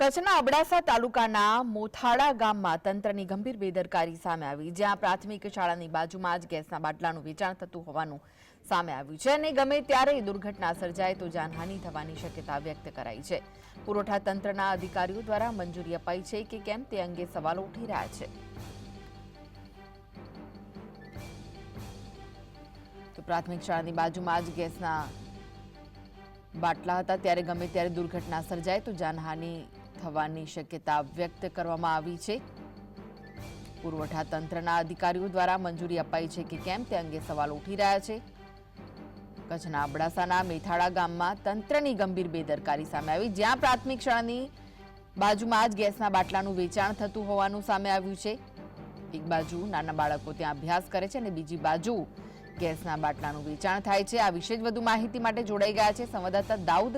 કચ્છના અબડાસા તાલુકાના મોથાળા ગામમાં તંત્રની ગંભીર બેદરકારી સામે આવી, જ્યાં પ્રાથમિક શાળાની બાજુમાં જ ગેસના બાટલાનું વેચાણ થતું હોવાનું સામે આવ્યું છે અને ગમે ત્યારે દુર્ઘટના સર્જાય તો જાનહાનિ થવાની શક્યતા વ્યક્ત કરાઈ છે. પુરવઠા તંત્રના અધિકારીઓ દ્વારા મંજૂરી અપાઈ છે કે કેમ તે અંગે સવાલો ઉઠી રહ્યા છે. તો પ્રાથમિક શાળાની બાજુમાં જ ગેસના બાટલા હતા, ત્યારે ગમે ત્યારે દુર્ઘટના સર્જાય તો જાનહાનિ થવાની શક્યતા વ્યક્ત કરવામાં આવી છે. પુરવઠા તંત્રના અધિકારીઓ દ્વારા મંજૂરી અપાઈ છે કે કેમ તે અંગે સવાલ ઉઠી રહ્યા છે. કચ્છના અબડાસાના મેથાળા ગામમાં તંત્રની ગંભીર બેદરકારી સામે આવી, જ્યાં પ્રાથમિક શાળાની બાજુમાં જ ગેસના બાટલાનું વેચાણ થતું હોવાનું સામે આવ્યું છે. એક બાજુ નાના બાળકો ત્યાં અભ્યાસ કરે છે અને બીજી બાજુ ગેસના બાટલાનું વેચાણ થાય છે. આ વિશે જ વધુ માહિતી માટે જોડાઈ ગયા છે સંવાદદાતા દાઉદ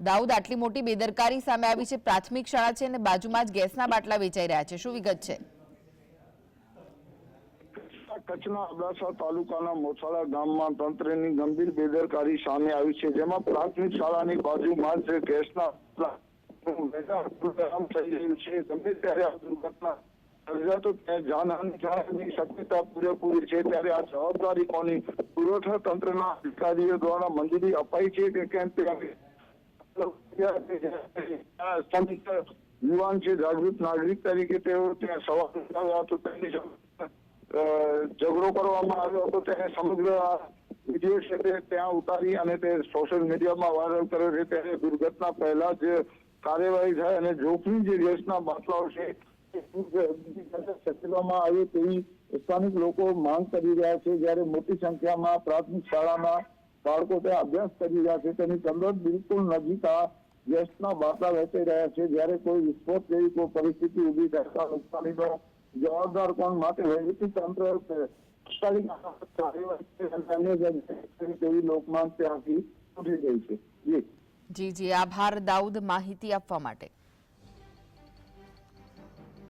દાઉદ આટલી મોટી બેદરકારી સામે આવી છે. પ્રાથમિક શાળા છે અને બાજુમાં જ ગેસના બાટલા વેચાઈ રહ્યા છે. શું વિગત છે? કચ્છના અબડાસા તાલુકાના મોસાળા ગામમાં તંત્રની ગંભીર બેદરકારી સામે આવી છે, જેમાં પ્રાથમિક શાળાની બાજુમાં જ ગેસના ત્યારે આ જવાબદારી કોની? પુરવઠા અધિકારીઓ દ્વારા મંજૂરી અપાઈ છે કે કેમ તે સ્થાનિક યુવાન છે, જાગૃત નાગરિક તરીકે તેઓ ત્યાં સવાલ હતો તેની ઝઘડો કરવામાં આવ્યો હતો. તેને સમગ્ર વીડિયો છે તે ત્યાં ઉતારી અને તે સોશિયલ મીડિયામાં વાયરલ કર્યો છે. ત્યારે દુર્ઘટના પહેલા જ કાર્યવાહી થાય અને જોખમી જે ગેસના બાટલાઓ છે ખસેડવામાં આવે તેવી સ્થાનિક લોકો માંગ કરી રહ્યા છે. જ્યારે મોટી સંખ્યામાં પ્રાથમિક શાળાના બાળકો ત્યાં અભ્યાસ કરી રહ્યા છે. તેની ચંદ્ર બિલકુલ નજીક આ ગેસના બાટલા વહેતી રહ્યા છે. જ્યારે કોઈ વિસ્ફોટ જેવી કોઈ પરિસ્થિતિ ઊભી થતા નુકસાનીનો જવાબદાર કોણ માટે વહીવટી તંત્ર તેવી ત્યાંથી ઉઠી ગઈ છે. જી જી. આભાર દાઉદ માહિતી આપવા માટે.